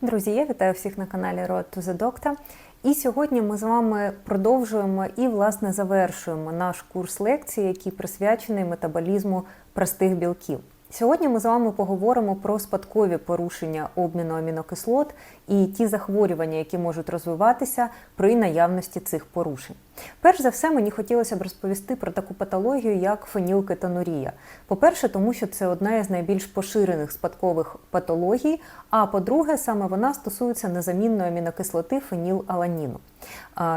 Друзі, я вітаю всіх на каналі Road to the Doctor. І сьогодні ми з вами продовжуємо і, власне, завершуємо наш курс лекцій, який присвячений метаболізму простих білків. Сьогодні ми з вами поговоримо про спадкові порушення обміну амінокислот і ті захворювання, які можуть розвиватися при наявності цих порушень. Перш за все, мені хотілося б розповісти про таку патологію, як фенілкетонурія. По-перше, тому що це одна із найбільш поширених спадкових патологій. А по-друге, саме вона стосується незамінної амінокислоти фенілаланіну.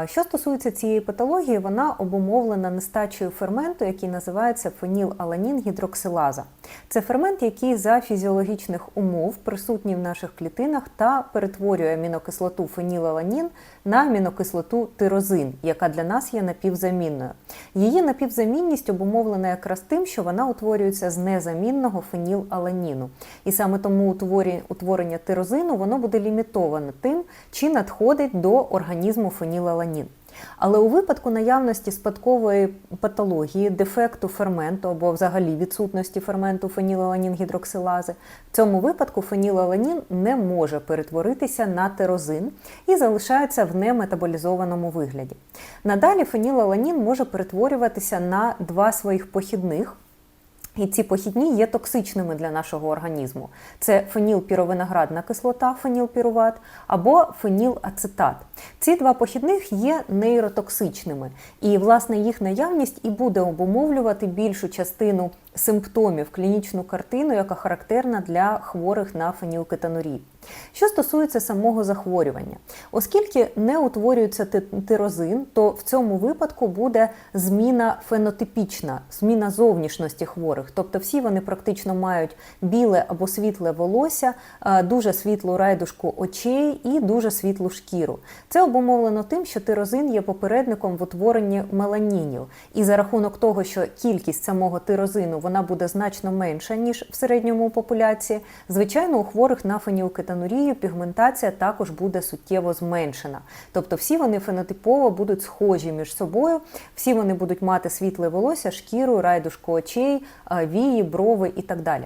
Що стосується цієї патології, вона обумовлена нестачею ферменту, який називається фенілаланін гідроксилаза. Це фермент, який за фізіологічних умов присутній в наших клітинах та перетворює амінокислоту фенілаланін на амінокислоту тирозин, яка для нас є напівзамінною. Її напівзамінність обумовлена якраз тим, що вона утворюється з незамінного фенілаланіну. І саме тому утворення тирозину воно буде лімітоване тим, чи надходить до організму фенілаланін. Але у випадку наявності спадкової патології, дефекту ферменту або взагалі відсутності ферменту фенілаланін-гідроксилази, в цьому випадку фенілаланін не може перетворитися на тирозин і залишається в неметаболізованому вигляді. Надалі фенілаланін може перетворюватися на два своїх похідних. І ці похідні є токсичними для нашого організму. Це фенілпіровиноградна кислота, фенілпіруват, або фенілацетат. Ці два похідних є нейротоксичними, і власне їх наявність і буде обумовлювати більшу частину симптомів, клінічну картину, яка характерна для хворих на фенілкетонурію. Що стосується самого захворювання, оскільки не утворюється тирозин, то в цьому випадку буде зміна фенотипічна, зміна зовнішності хворих. Тобто всі вони практично мають біле або світле волосся, е, дуже світлу райдушку очей і дуже світлу шкіру. Це обумовлено тим, що тирозин є попередником в утворенні меланінів. І за рахунок того, що кількість самого тирозину вона буде значно менша, ніж в середньому популяції, звичайно, у хворих на фенілкетонурію пігментація також буде суттєво зменшена. Тобто всі вони фенотипово будуть схожі між собою, всі вони будуть мати світле волосся, шкіру, райдушку очей, вії, брови і так далі.